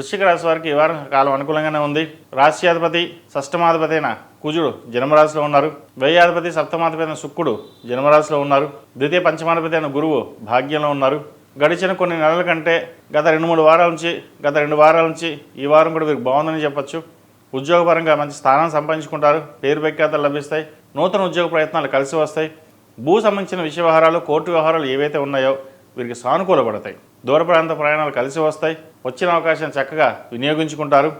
వృశ్చిక రాశి వారికి ఈ వారం కాలం అనుకూలంగానే ఉంది. రాశ్యాధిపతి షష్టమాధిపతి అయిన కుజుడు జన్మరాశిలో ఉన్నారు. వ్యయాధిపతి సప్తమాధిపతి అయిన శుక్రుడు జన్మరాశిలో ఉన్నారు. ద్వితీయ పంచమాధిపతి అయిన గురువు భాగ్యంలో ఉన్నారు. గడిచిన కొన్ని నెలల కంటే గత రెండు మూడు వారాల నుంచి గత రెండు వారాల నుంచి ఈ వారం కూడా వీరికి బాగుందని చెప్పొచ్చు. ఉద్యోగపరంగా మంచి స్థానం సంపాదించుకుంటారు. పేరు ప్రఖ్యాతలు లభిస్తాయి. నూతన ఉద్యోగ ప్రయత్నాలు కలిసి వస్తాయి. భూ సంబంధించిన విషయ వ్యవహారాలు కోర్టు వ్యవహారాలు ఏవైతే ఉన్నాయో వీరికి సానుకూలపడతాయి. దూర ప్రాంత ప్రయాణాలు కలిసి వస్తాయి. వచ్చిన అవకాశం చక్కగా వినియోగించుకుంటారు.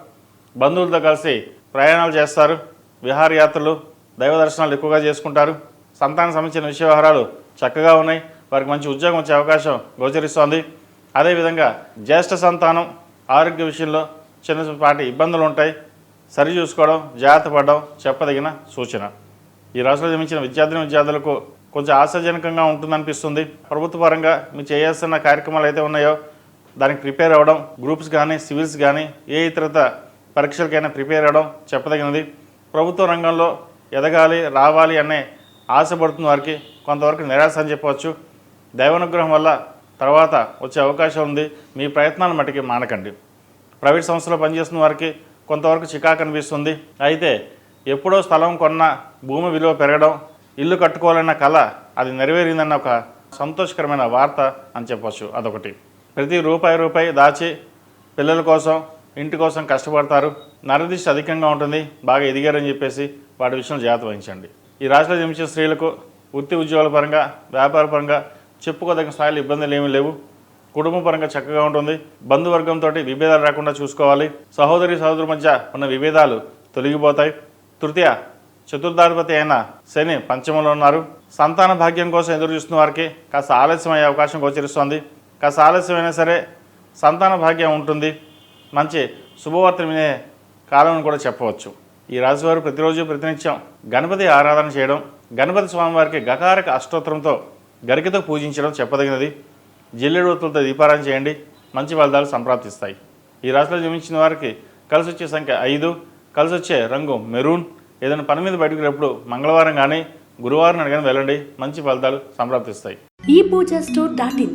బంధువులతో కలిసి ప్రయాణాలు చేస్తారు. విహారయాత్రలు దైవ దర్శనాలు ఎక్కువగా చేసుకుంటారు. సంతానం సంబంధించిన విషయ వ్యవహారాలు చక్కగా ఉన్నాయి. వారికి మంచి ఉద్యోగం వచ్చే అవకాశం గోచరిస్తోంది. అదేవిధంగా జ్యేష్ఠ సంతానం ఆరోగ్య విషయంలో చిన్నపాటి ఇబ్బందులు ఉంటాయి. సరి చూసుకోవడం జాగ్రత్త పడడం చెప్పదగిన సూచన. ఈ రాశిలో జన్మించిన విద్యార్థిని విద్యార్థులకు కొంచెం ఆశాజనకంగా ఉంటుందనిపిస్తుంది. ప్రభుత్వ పరంగా మీరు చేయాల్సిన కార్యక్రమాలు అయితే ఉన్నాయో దానికి ప్రిపేర్ అవ్వడం గ్రూప్స్ కానీ సివిల్స్ కానీ ఏ ఇతరత పరీక్షలకైనా ప్రిపేర్ అవ్వడం చెప్పదగినది. ప్రభుత్వ రంగంలో ఎదగాలి రావాలి అనే ఆశపడుతున్న వారికి కొంతవరకు నిరాశ అని చెప్పవచ్చు. దైవానుగ్రహం వల్ల తర్వాత వచ్చే అవకాశం ఉంది. మీ ప్రయత్నాలు మటుకి మానకండి. ప్రైవేట్ సంస్థలో పనిచేస్తున్న వారికి కొంతవరకు చికాకు అనిపిస్తుంది. అయితే ఎప్పుడో స్థలం కొన్న భూమి విలువ పెరగడం ఇల్లు కట్టుకోవాలన్న కళ అది నెరవేరిందన్న ఒక సంతోషకరమైన వార్త అని చెప్పవచ్చు అదొకటి. ప్రతి రూపాయి రూపాయి దాచి పిల్లల కోసం ఇంటి కోసం కష్టపడతారు. నరదిష్టి అధికంగా ఉంటుంది. బాగా ఎదిగారని చెప్పేసి వాటి విషయంలో జాగ్రత్త వహించండి. ఈ రాశిలో జన్మించిన స్త్రీలకు వృత్తి ఉద్యోగాల పరంగా వ్యాపార పరంగా చెప్పుకోదగిన స్థాయిలో ఇబ్బందులు ఏమీ లేవు. కుటుంబ పరంగా చక్కగా ఉంటుంది. బంధువర్గంతో విభేదాలు రాకుండా చూసుకోవాలి. సహోదరి సహోదరు మధ్య ఉన్న విభేదాలు తొలగిపోతాయి. తృతీయ చతుర్థాధిపతి అయిన శని పంచమంలో ఉన్నారు. సంతాన భాగ్యం కోసం ఎదురు చూస్తున్న వారికి కాస్త ఆలస్యం అయ్యే అవకాశం గోచరిస్తోంది. కాస్త ఆలస్యమైనా సరే సంతాన భాగ్యం ఉంటుంది. మంచి శుభవార్త వినే కాలం అని కూడా చెప్పవచ్చు. ఈ రాశివారు ప్రతిరోజు ప్రతినిత్యం గణపతి ఆరాధన చేయడం గణపతి స్వామివారికి గకారక అష్టోత్తరంతో గరికతో పూజించడం చెప్పదగినది. జిల్లెడు వత్తులతో దీపారాయణ చేయండి మంచి ఫలితాలు సంప్రాప్తిస్తాయి. ఈ రాశిలో జన్మించిన వారికి కలిసి వచ్చే సంఖ్య ఐదు కలిసి వచ్చే రంగు మెరూన్. ఏదైనా పని మీద బయటకు వెళ్ళినప్పుడు మంగళవారం కానీ గురువారం నాడు కానీ వెళ్ళండి మంచి ఫలితాలు సంప్రాప్తిస్తాయి. ఈ పూజ స్టోర్ డాట్ ఇన్.